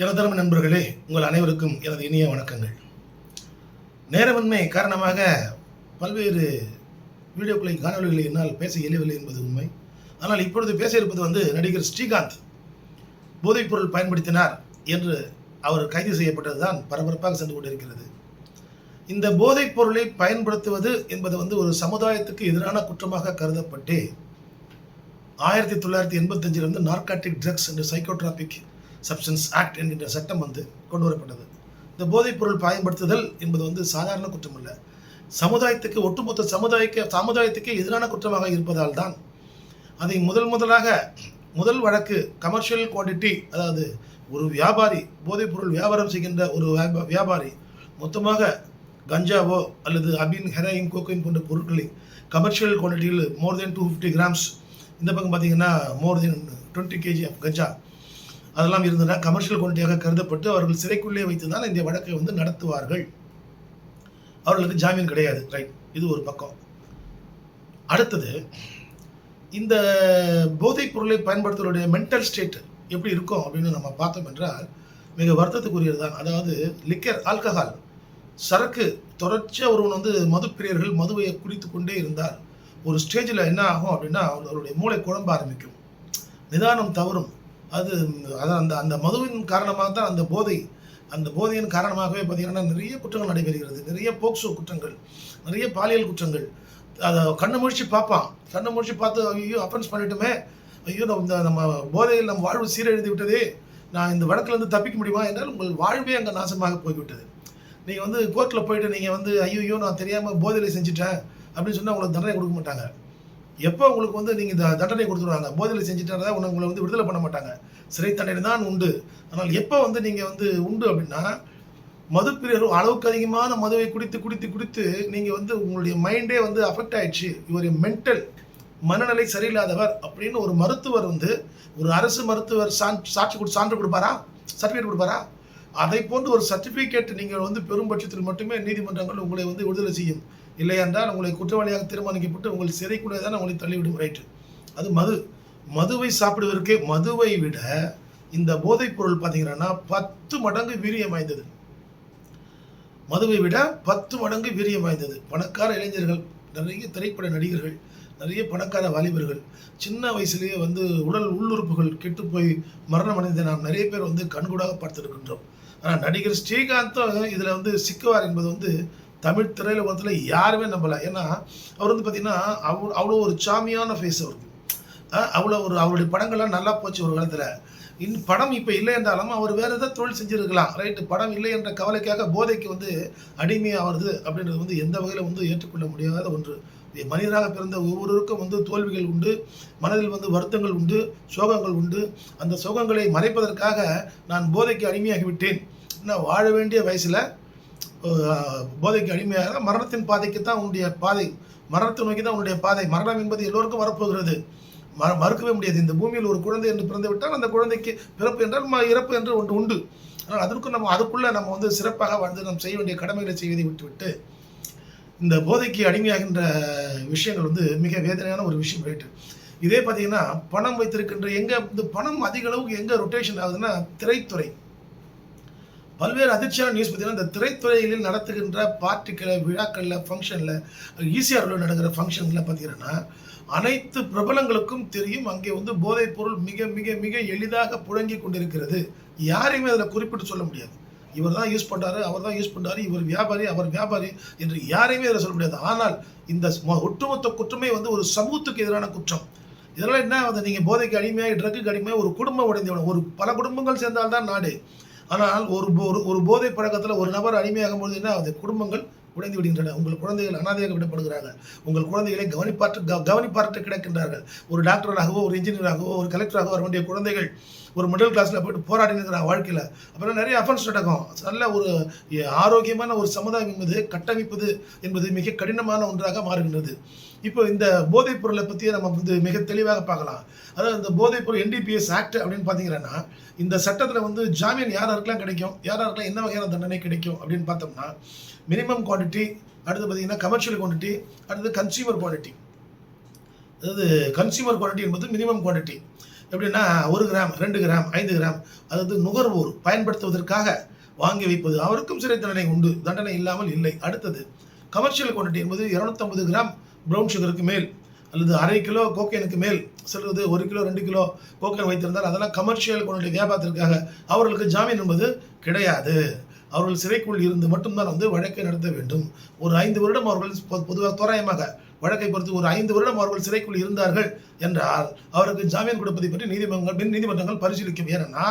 இளதரம நண்பர்களே உங்கள் அனைவருக்கும் எனது இனிய வணக்கங்கள். நேரமின்மை காரணமாக பல்வேறு வீடியோக்களை காணொலிகளை என்னால் பேச இயலவில்லை என்பது உண்மை. ஆனால் இப்பொழுது பேச இருப்பது வந்து நடிகர் ஸ்ரீகாந்த். போதைப்பொருள் பயன்படுத்தினார் என்று அவர் கைது செய்யப்பட்டதுதான் பரபரப்பாக சென்று கொண்டிருக்கிறது. இந்த போதைப் பொருளை பயன்படுத்துவது என்பது வந்து ஒரு சமுதாயத்துக்கு எதிரான குற்றமாக கருதப்பட்டு ஆயிரத்தி தொள்ளாயிரத்தி எண்பத்தஞ்சிலிருந்து narcotic drugs and psychotropic substance act என்கின்ற சட்டம் வந்து கொண்டு வரப்பட்டது இந்த போதைப் பொருள் பயன்படுத்துதல் என்பது வந்து சாதாரண குற்றம் அல்ல சமுதாயத்துக்கு ஒட்டுமொத்த சமுதாயக்க சமுதாயத்துக்கு எதிரான குற்றமாக இருப்பதால் தான் அதை முதல் முதலாக முதல் வழக்கு கமர்ஷியல் குவான்டிட்டி அதாவது ஒரு வியாபாரி போதைப் பொருள் வியாபாரம் செய்கின்ற ஒரு வியாபா- வியாபாரி மொத்தமாக கஞ்சாவோ அல்லது அபின் ஹெராயின் கோக்கைன் போன்ற பொருட்களை commercial குவான்டிட்டியில் more than two fifty grams இந்த பக்கம் பார்த்தீங்கன்னா more than twenty KG of ganja அதெல்லாம் இருந்ததா கமர்ஷியல் குவான்டிட்டியாக கருதப்பட்டு அவர்கள் சிறைக்குள்ளே வைத்து இந்த வழக்கை வந்து நடத்துவார்கள். அவர்களுக்கு ஜாமீன் கிடையாது. ரைட் இது ஒரு பக்கம். அடுத்தது இந்த போதைப் பொருளை பயன்படுத்துவருடைய மென்டல் ஸ்டேட் எப்படி இருக்கும் அப்படின்னு நம்ம பார்த்தோம் என்றால் மிக வருத்தத்துக்குரியது தான் அதாவது லிக்கர் ஆல்கஹால் சரக்கு தொடர்ச்சியாக ஒருவன் வந்து மதுப்பிரியர்கள் மதுவை குடித்து கொண்டே இருந்தால் ஒரு ஸ்டேஜில் என்ன ஆகும் அப்படின்னா அவருடைய மூளை குழம்ப ஆரம்பிக்கும். நிதானம் தவறும். அது அதான் அந்த அந்த மதுவின் காரணமாக தான் அந்த போதை அந்த போதையின் காரணமாகவே பார்த்தீங்கன்னா நிறைய குற்றங்கள் நடைபெறுகிறது. நிறைய போக்சோ குற்றங்கள் நிறைய பாலியல் குற்றங்கள். அதை கண்ணு முழிச்சு பார்ப்பான். கண்ணு முழிச்சு பார்த்து ஐயோ அஃபென்ஸ் பண்ணிட்டோமே. ஐயோ நம்ம இந்த நம்ம போதையில் நம்ம வாழ்வு சீரழிந்து விட்டதே. நான் இந்த வழக்கிலேருந்து தப்பிக்க முடியுமா என்றால் உங்கள் வாழ்வே அங்கே நாசமாக போய்விட்டது. நீங்கள் வந்து கோர்ட்டில் போயிட்டு நீங்கள் வந்து ஐயோ நான் தெரியாமல் போதையில் செஞ்சுட்டேன் அப்படின்னு சொன்னால் உங்களுக்கு தண்டனை கொடுக்க மாட்டாங்க. எப்போ உங்களுக்கு வந்து நீங்கள் இந்த தண்டனை கொடுத்துருவாங்க போதையில் செஞ்சுட்டா உங்களை உங்களை வந்து விடுதலை பண்ண மாட்டாங்க. சிறை தண்டனை தான் உண்டு. அதனால் எப்போ வந்து நீங்கள் வந்து உண்டு அப்படின்னா மதுப்பிரியர் அளவுக்கு அதிகமான மதுவை குடித்து குடித்து குடித்து நீங்கள் வந்து உங்களுடைய மைண்டே வந்து அஃபெக்ட் ஆயிடுச்சு. இவர் மென்டல் மனநிலை சரியில்லாதவர் அப்படின்னு ஒரு மருத்துவர் வந்து ஒரு அரசு மருத்துவர் சான் சாட்சி கொடு சான்று கொடுப்பாரா? சர்டிஃபிகேட் கொடுப்பாரா? அதை போன்று ஒரு சர்டிஃபிகேட் நீங்கள் வந்து பெரும் பட்சத்தில் மட்டுமே நீதிமன்றங்கள் உங்களை வந்து விடுதலை செய்யும். இல்லை என்றால் உங்களை குற்றவாளியாக தீர்மானிக்கப்பட்டு உங்கள் சிறைக்குள்ளே தான் உங்களை தள்ளிவிடும். ரைட்டு அது மது. மதுவை சாப்பிடுவதற்கே மதுவை விட இந்த போதைப் பொருள் பார்த்தீங்கன்னா பத்து மடங்கு வீரியம் வாய்ந்தது. மதுவை விட பத்து மடங்கு வீரியம் வாய்ந்தது. பணக்கார இளைஞர்கள் நிறைய திரைப்பட நடிகர்கள் நிறைய பணக்கார வாலிபர்கள் சின்ன வயசுலேயே வந்து உடல் உள்ளுறுப்புகள் கெட்டு போய் மரணம் அடைந்த நாம் நிறைய பேர் வந்து கண்கூடாக பார்த்துருக்கின்றோம். ஆனால் நடிகர் ஸ்ரீகாந்தும் இதில் வந்து சிக்குவார் என்பது வந்து தமிழ் திரையுலகத்தில் யாருமே நம்பலை. ஏன்னா அவர் வந்து பார்த்திங்கன்னா அவ்வளோ அவ்வளோ ஒரு சாமியான ஃபேஸ் அவருக்கு. அவ்வளோ ஒரு அவருடைய படங்கள்லாம் நல்லா போச்சு ஒரு காலத்தில். இன் படம் இப்போ இல்லை என்றாலும் அவர் வேறு ஏதாவது தொழில் செஞ்சுருக்கலாம். ரைட்டு படம் இல்லை என்ற கவலைக்காக போதைக்கு வந்து அடிமையாகிறது அப்படின்றது வந்து எந்த வகையில் வந்து ஏற்றுக்கொள்ள முடியாத ஒன்று. மனிதராக பிறந்த ஒவ்வொருவருக்கும் வந்து தோல்விகள் உண்டு மனதில் வந்து வருத்தங்கள் உண்டு சோகங்கள் உண்டு. அந்த சோகங்களை மறைப்பதற்காக நான் போதைக்கு அடிமையாகிவிட்டேன். விட்டேன் வாழ வேண்டிய வயசில் போதைக்கு அடிமையாக மரணத்தின் பாதைக்கு தான் உன்னுடைய பாதை மரணத்தை நோக்கி தான் உன்னுடைய பாதை. மரணம் என்பது எல்லோருக்கும் வரப்போகிறது. ம மறுக்கவே முடியாது. இந்த பூமியில் ஒரு குழந்தை என்று பிறந்து விட்டால் அந்த குழந்தைக்கு பிறப்பு என்றால் ம- இறப்பு என்று ஒன்று உண்டு. ஆனால் அதற்கும் நம்ம அதுக்குள்ளே நம்ம வந்து சிறப்பாக வாழ்ந்து நாம் செய்ய வேண்டிய கடமைகளை செய்வதை விட்டுவிட்டு இந்த போதைக்கு அடிமையாகின்ற விஷயங்கள் வந்து மிக வேதனையான ஒரு விஷயம் ரைட்டு. இதே பார்த்தீங்கன்னா பணம் வைத்திருக்கின்ற எங்கே இந்த பணம் அதிக அளவுக்கு எங்கே ரொட்டேஷன் ஆகுதுன்னா திரைத்துறை. பல்வேறு அதிர்ச்சியான நியூஸ் பார்த்தீங்கன்னா இந்த திரைத்துறைகளில் நடத்துகின்ற பார்ட்டிகளை விழாக்களில் ஃபங்க்ஷனில் ஈசிஆரில் நடக்கிற ஃபங்க்ஷனில் பார்த்தீங்கன்னா அனைத்து பிரபலங்களுக்கும் தெரியும் அங்கே வந்து போதைப் பொருள் மிக மிக மிக எளிதாக புழங்கி கொண்டிருக்கிறது. யாரையுமே அதில் குறிப்பிட்டு சொல்ல முடியாது. இவர் தான் யூஸ் பண்ணுறாரு அவர் தான் யூஸ் பண்ணுறாரு இவர் வியாபாரி அவர் வியாபாரி என்று யாரையுமே அதில் சொல்ல முடியாது. ஆனால் இந்த ஒட்டுமொத்த குற்றமே வந்து ஒரு சமூகத்துக்கு எதிரான குற்றம். இதெல்லாம் என்ன வந்து நீங்கள் போதைக்கு அடிமையாக ட்ரக்கு அடிமையாக ஒரு குடும்பம் உடைந்து ஒரு பல குடும்பங்கள் சேர்ந்தால்தான் நாடு. ஆனால் ஒரு போ- ஒரு ஒரு போதை பழக்கத்தில் ஒரு நபர் அடிமையாகும் பொழுது என்ன அது குடும்பங்கள் உடைந்து விடுகின்றன. உங்கள் குழந்தைகள் அனாதையாக விடப்படுகிறாங்க. உங்கள் குழந்தைகளை கவனிப்பாற்று க- கவனிப்பாற்று கிடக்கின்றார்கள். ஒரு டாக்டராகவோ ஒரு இன்ஜினியராகவோ ஒரு கலெக்டராகவோ வர வேண்டிய குழந்தைகள் ஒரு மிடில் கிளாஸில் போயிட்டு போராடி வாழ்க்கையில். அப்புறம் நிறைய அஃபென்ஸ் நடக்கும். நல்ல ஒரு ஆரோக்கியமான ஒரு சமுதாயம் என்பது கட்டமைப்பது என்பது மிக கடினமான ஒன்றாக மாறுகின்றது. இப்போ இந்த போதைப் பொருளை பற்றியே நம்ம வந்து மிக தெளிவாக பார்க்கலாம். அதாவது இந்த போதைப் பொருள் என்டிபிஎஸ் ஆக்ட் அப்படின்னு பார்த்தீங்கன்னா இந்த சட்டத்தில் வந்து ஜாமீன் யார் யாருக்கெல்லாம் கிடைக்கும்? யார் என்ன வகையான தண்டனை கிடைக்கும் அப்படின்னு பார்த்தோம்னா மினிமம் குவான்டிட்டி அடுத்து பார்த்தீங்கன்னா கமர்ஷியல் குவான்டிட்டி அடுத்து கன்சியூமர் குவான்டிட்டி அதாவது கன்சியூமர் குவான்டிட்டி என்பது மினிமம் குவான்டிட்டி எப்படின்னா ஒரு கிராம் ரெண்டு கிராம் ஐந்து கிராம் அதாவது நுகர்வோர் பயன்படுத்துவதற்காக வாங்கி வைப்பது. அவருக்கும் சிறை தண்டனை உண்டு. தண்டனை இல்லாமல் இல்லை. அடுத்தது கமர்ஷியல் குவான்டிட்டி என்பது 250 கிராம் ப்ரௌன் சுகருக்கு மேல் அல்லது அரை கிலோ கோக்கைனுக்கு மேல் செல்வது ஒரு கிலோ ரெண்டு கிலோ கோக்கைன் வைத்திருந்தால் அதெல்லாம் கமர்ஷியல் கொண்டு வியாபாரத்திற்காக அவர்களுக்கு ஜாமீன் என்பது கிடையாது. அவர்கள் சிறைக்குள் இருந்து மட்டும்தான் வந்து வழக்கை நடத்த வேண்டும். ஒரு ஐந்து வருடம் அவர்கள் பொதுவாக தோராயமாக வழக்கை பொறுத்து ஒரு ஐந்து வருடம் அவர்கள் சிறைக்குள் இருந்தார்கள் என்றால் அவருக்கு ஜாமீன் கொடுப்பதை பற்றி நீதிமன்றங்கள் பின் நீதிமன்றங்கள் பரிசீலிக்கும். ஏன்னா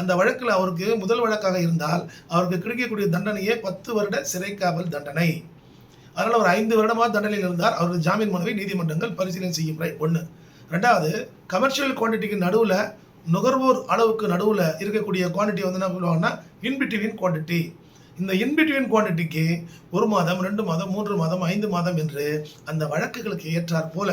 அந்த வழக்கில் அவருக்கு முதல் வழக்காக இருந்தால் அவருக்கு கிடைக்கக்கூடிய தண்டனையே பத்து வருட சிறை காவல் தண்டனை. அதனால் ஒரு ஐந்து வருடமாக தண்டனையில் இருந்தார். அவரது ஜாமீன் மனுவை நீதிமன்றங்கள் பரிசீலனை செய்யும் ரைட் ஒன்று ரெண்டாவது கமர்ஷியல் குவான்டிட்டிக்கு நடுவில் நுகர்வோர் அளவுக்கு நடுவில் இருக்கக்கூடிய குவான்டிட்டி வந்து என்ன சொல்லுவாங்கன்னா இன்பிட்வீன் குவான்டிட்டி இந்த இன்பிட்வீன் குவான்டிட்டிக்கு ஒரு மாதம் ரெண்டு மாதம் மூன்று மாதம் ஐந்து மாதம் என்று அந்த வழக்குகளுக்கு ஏற்றாற் போல.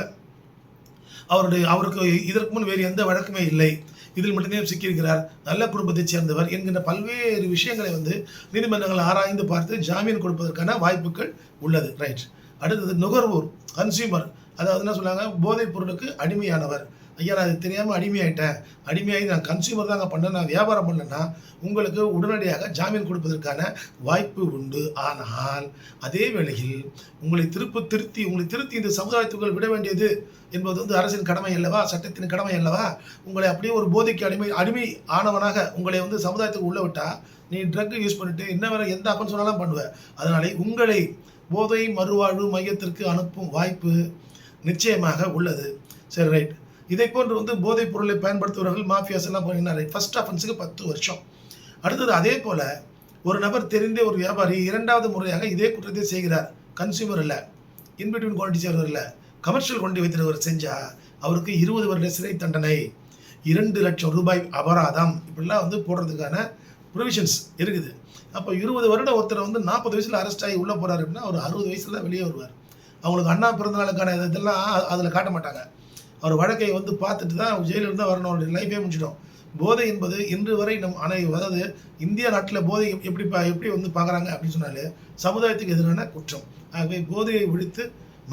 அவருடைய அவருக்கு இதற்கு முன் வேறு எந்த வழக்குமே இல்லை. இதில் மட்டுமே சிக்கியிருக்கிறார். நல்ல குடும்பத்தைச் சேர்ந்தவர் என்கின்ற பல்வேறு விஷயங்களை வந்து நீதிமன்றங்கள் ஆராய்ந்து பார்த்து ஜாமீன் கொடுப்பதற்கான வாய்ப்புகள் உள்ளது. ரைட் அடுத்தது நுகர்வோர் கன்சியூமர் அதாவது என்ன சொன்னாங்க போதைப் பொருளுக்கு அடிமையானவர். ஐயா நான் அது தெரியாமல் அடிமையாயிட்டேன். அடிமையாகி நான் கன்சியூமர் தாங்க பண்ணேன். நான் வியாபாரம் பண்ணேன்னா உங்களுக்கு உடனடியாக ஜாமீன் கொடுப்பதற்கான வாய்ப்பு உண்டு. ஆனால் அதே வேளையில் உங்களை திருப்ப திருத்தி உங்களை திருத்தி இந்த சமுதாயத்துக்குள் விட வேண்டியது என்பது வந்து அரசின் கடமை அல்லவா? சட்டத்தின் கடமை அல்லவா? உங்களை அப்படியே ஒரு போதைக்கு அடிமை அடிமை ஆனவனாக உங்களை வந்து சமுதாயத்துக்கு உள்ள விட்டால் நீ ட்ரக் யூஸ் பண்ணிட்டு என்ன வேற எந்த அப்பன் சொன்னாலும் பண்ணுவ. அதனாலே உங்களை போதை மறுவாழ்வு மையத்திற்கு அனுப்பும் வாய்ப்பு நிச்சயமாக உள்ளது. சரி ரைட் இதை போன்று வந்து போதைப் பொருளை பயன்படுத்துபவர்கள் மாஃபியாஸ் எல்லாம் போனீங்கன்னா ஃபர்ஸ்ட் அஃபென்ஸுக்கு பத்து வருஷம். அடுத்தது அதே போல் ஒரு நபர் தெரிந்தே ஒரு வியாபாரி இரண்டாவது முறையாக இதே குற்றத்தை செய்கிறார். கன்சியூமர் இல்லை. இன்பிட்வீன் குவாலிட்டி சேர்வர் இல்லை. கமர்ஷியல் கொண்டு வைத்திருவர் செஞ்சால் அவருக்கு இருபது வருட சிறை தண்டனை இரண்டு லட்சம் ரூபாய் அபராதம் இப்படிலாம் வந்து போடுறதுக்கான ப்ரொவிஷன்ஸ் இருக்குது. அப்போ இருபது வருடம் ஒருத்தர் வந்து நாற்பது வயசில் அரெஸ்ட் ஆகி உள்ளே போகிறாரு அப்படின்னா அவர் அறுபது வயசில் தான் வெளியே வருவார். அவங்களுக்கு அண்ணா பிறந்தநாளுக்கான இதெல்லாம் அதில் காட்ட மாட்டாங்க. அவர் வழக்கை வந்து பார்த்துட்டு தான் ஜெயிலிருந்து தான் வரணும். அவருடைய லைஃபே முடிச்சிடும் போதை என்பது இன்று வரை நம் அனை அதாவது இந்திய நாட்டில் போதை எப்படி பா எப்படி வந்து பார்க்குறாங்க அப்படின்னு சொன்னாலே சமுதாயத்துக்கு எதிரான குற்றம். ஆகவே போதையை விடுத்து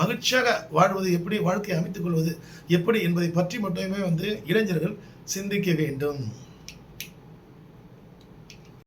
மகிழ்ச்சியாக வாழ்வது எப்படி வாழ்க்கையை அமைத்துக் கொள்வது எப்படி என்பதை பற்றி மட்டுமே வந்து இளைஞர்கள் சிந்திக்க வேண்டும்.